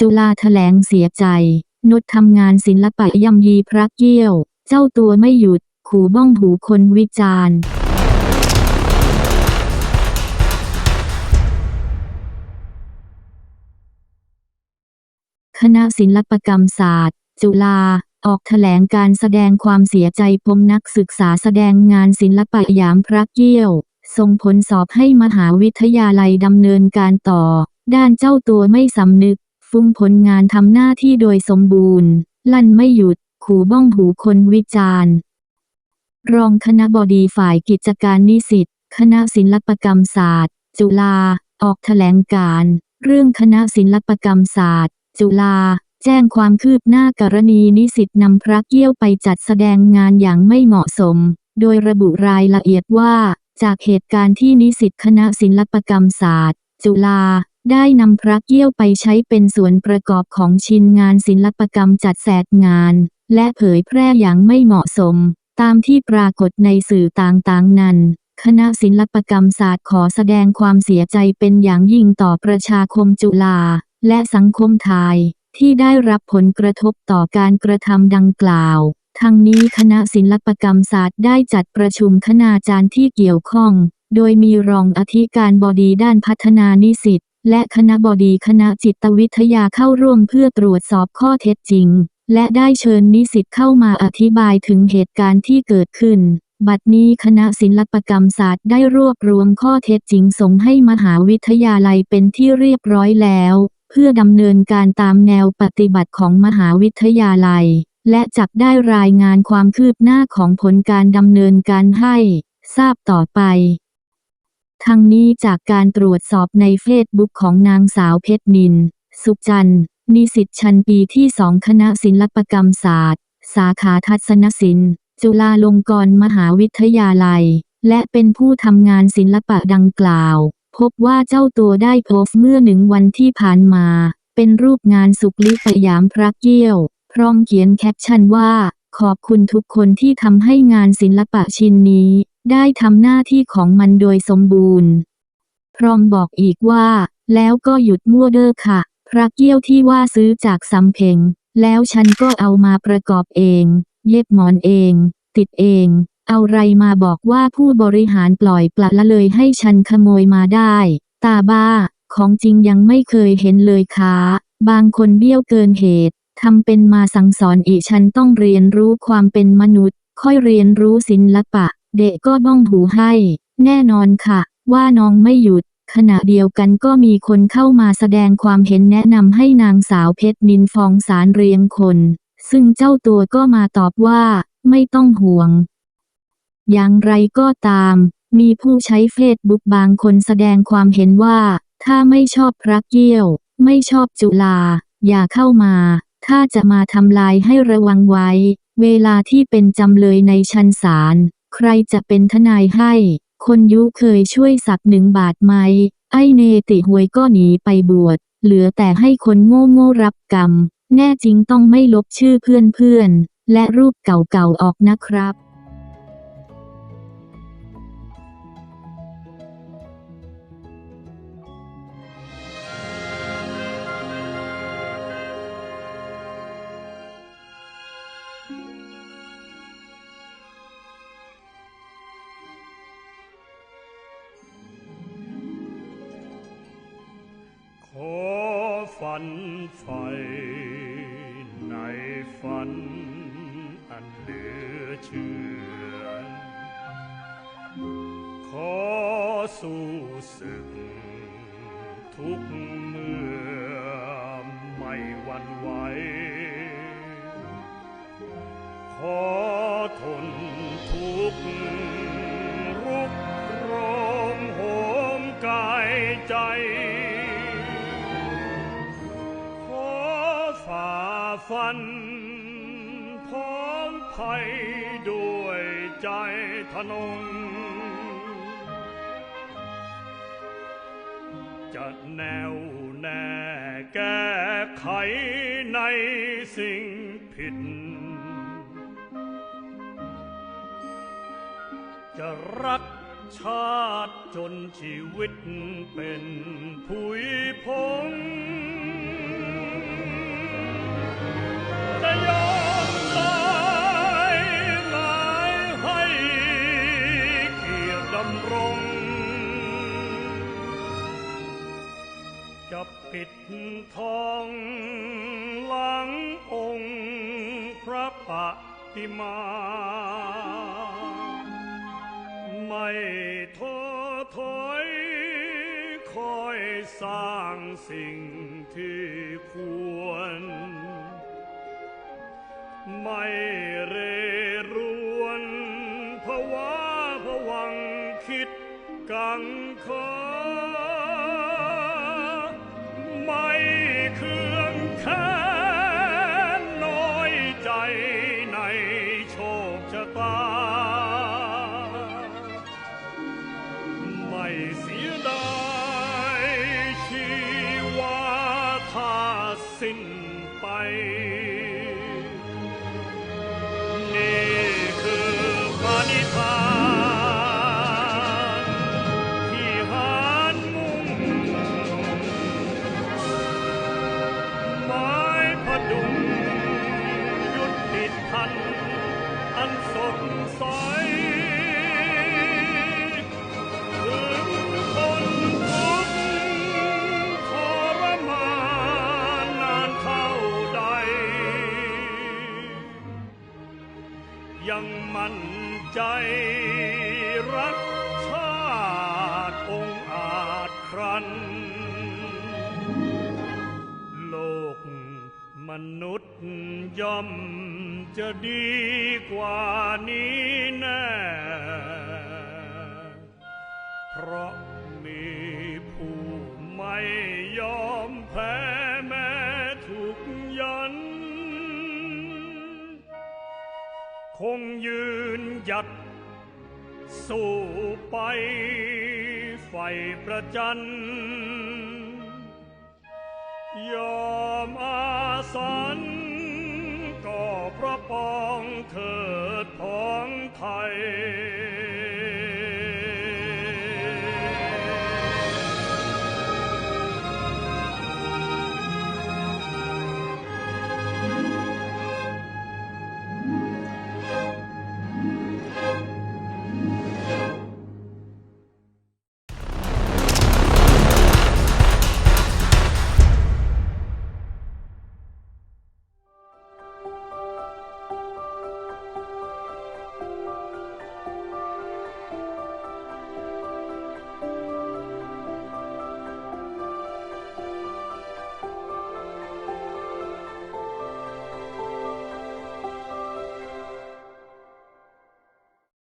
จุฬาแถลงเสียใจ นุชทำงานศิลปะย่ำยีพระเกี้ยว เจ้าตัวไม่หยุด ขู่บ้องหูคนวิจารณ์คณะศิลปกรรมศาสตร์ จุฬาออกแถลงการแสดงความเสียใจปมนักศึกษาแสดงงานศิลปะยามพระเกี้ยว ส่งผลสอบให้มหาวิทยาลัยดำเนินการต่อ ด้านเจ้าตัวไม่สำนึก ฟุ้งผลงานทำหน้าที่โดยสมบูรณ์ ลั่นไม่หยุด ขู่บ้องหูคนวิจารณ์ รองคณะบดีฝ่ายกิจการนิสิตคณะศิลปกรรมศาสตร์ จุฬาออกแถลงการ์เรื่องคณะศิลปกรรมศาสตร์ จุฬาแจ้งความคืบหน้ากรณีนิสิตนำพระเกี้ยวไปจัดแสดงงานอย่างไม่เหมาะสม โดยระบุรายละเอียดว่า จากเหตุการณ์ที่นิสิตคณะศิลปกรรมศาสตร์ จุฬา ได้นำพระเกี้ยวไปใช้เป็นส่วนประกอบของชิ้นงานศิลปกรรมจัดแสดงาน และเผยแพร่อย่างไม่เหมาะสม ตามที่ปรากฏในสื่อต่างๆนั้น คณะศิลปกรรมศาสตร์ขอแสดงความเสียใจเป็นอย่างยิ่งต่อประชาคมจุฬาและสังคมไทยที่ได้รับผลกระทบต่อการกระทำดังกล่าว ทั้งนี้คณะศิลปกรรมศาสตร์ได้จัดประชุมคณาจารย์ที่เกี่ยวข้อง โดยมีรองอธิการบดีด้านพัฒนานิสิต และคณะบดีคณะจิตวิทยาเข้าร่วมเพื่อตรวจสอบข้อเท็จจริง และได้เชิญนิสิตเข้ามาอธิบายถึงเหตุการณ์ที่เกิดขึ้น บัดนี้คณะศิลปกรรมศาสตร์ได้รวบรวมข้อเท็จจริงส่งให้มหาวิทยาลัยเป็นที่เรียบร้อยแล้ว เพื่อดำเนินการตามแนวปฏิบัติของมหาวิทยาลัย และจักได้รายงานความคืบหน้าของผลการดำเนินการให้ ทราบต่อไป ทั้งนี้จากการตรวจสอบในเฟซบุ๊กของนางสาวเพชรนิน สุขจันทร์นิสิตชั้นปีที่สองคณะศิลปกรรมศาสตร์ สาขาทัศนศิลป์ จุฬาลงกรณ์มหาวิทยาลัย และเป็นผู้ทำงานศิลปะดังกล่าว พบว่าเจ้าตัวได้โพสต์เมื่อหนึ่งวันที่ผ่านมา เป็นรูปงานสุกลิปยามพระเกี้ยว พร้อมเขียนแคปชั่นว่า ขอบคุณทุกคนที่ทำให้งานศิลปะชิ้นนี้ ได้ทำหน้าที่ของมันโดยสมบูรณ์ พร้อมบอกอีกว่า แล้วก็หยุดมั่วเด้อค่ะ พระเกี้ยวที่ว่าซื้อจากสำเพ็ง แล้วฉันก็เอามาประกอบเอง เย็บหมอนเอง ติดเอง เอาไรมาบอกว่าผู้บริหารปล่อยปละละเลยให้ฉันขโมยมาได้ ตาบ้า ของจริงยังไม่เคยเห็นเลยค่ะบางคนเบี้ยวเกินเหตุทำเป็นมาสั่งสอนอีฉันต้องเรียนรู้ความเป็นมนุษย์ ค่อยเรียนรู้ศิลปะ เด็กก็บ้องหูให้ แน่นอนค่ะ ว่าน้องไม่หยุด ขณะเดียวกันก็มีคนเข้ามาแสดงความเห็นแนะนำให้นางสาวเพชรนินฟองสารเรียงคน ซึ่งเจ้าตัวก็มาตอบว่า ไม่ต้องห่วง อย่างไรก็ตาม มีผู้ใช้เฟซบุ๊กบางคนแสดงความเห็นว่า ถ้าไม่ชอบพระเกี้ยว ไม่ชอบจุฬาอย่าเข้ามา ถ้าจะมาทำลายให้ระวังไว้ เวลาที่เป็นจำเลยในชั้นศาล ใครจะเป็นทนายให้ คนยุเคยช่วยสักหนึ่งบาทไหม ไอเนติหวยก็หนีไปบวช เหลือแต่ให้คนโง่โง่รับกรรม แน่จริงต้องไม่ลบชื่อเพื่อนเพื่อนและรูปเก่าๆออกนะครับ ฝันไฟในฝันอันเหลือเชื่อ ขอสู้ศึกทุกเมื่อไม่หวันไหว ขอทนทุกข์รุกโรงโหมกายใจ ฟันพ้องภัยด้วยใจทนง จะแนวแน่แก้ไขในสิ่งผิด จะรักชาติจนชีวิตเป็นผุยพง จะปิดทองหลังองค์พระปิมา ไม่ท้อถอยคอยสร้างสิ่งที่ควร ไม่เรรวนภาวะผวังคิดกังขาไม่เครื่องแค้นน้อยใจในโชคชะตา ยังมั่นใจรักชาติองอาจครัน มนุษย์ย่อมจะดีกว่านี้แน่ เพราะมีผู้ไม่ยอมแพ้แม้ถูกยัน คงยืนหยัดสู้ไปไฟประจันยอม สันก็พระปองเถิดพ้องไทย